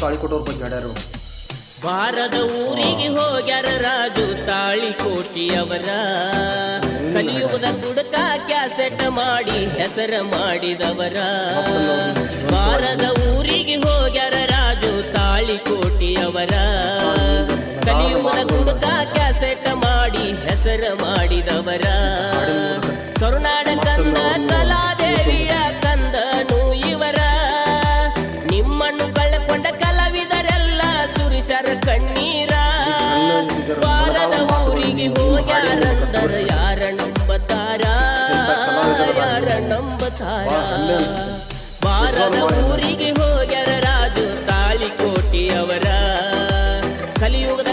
ತಾಳಿ ಕೊಟ್ಟವ್ರು ಬಗ್ಗೆ ಹಾಡ್ಯಾರು ಬಾರದ ಊರಿಗೆ ಹೋಗ್ಯಾರ ರಾಜು ತಾಳಿ ಕೋಟಿಯವರ. ಕಲಿಯುಗದ ಕುಡಕ ಕ್ಯಾಸೆಟ್ ಮಾಡಿ ಹೆಸರ ಮಾಡಿದವರ. ಬಾರದ ಊರಿಗೆ ಹೋಗ್ಯಾರ ರಾಜು ತಾಳಿ ಕೋಟಿಯವರ. ಕಲಿಯುಗದ ಕುಡಕ ಕ್ಯಾಸೆಟ್ ಮಾಡಿ ಹೆಸರ ಮಾಡಿದವರ. ಪಾಲದ ಊರಿಗೆ ಹೋಗ್ಯಾರಂದರ ಯಾರ ನಂಬತಾರ? ಯಾರ ನಂಬತಾರ? ಬಾರದ ಊರಿಗೆ ಹೋಗ್ಯಾರ ರಾಜು ತಾಳಿ ಅವರ. ಕಲಿಯುಗದ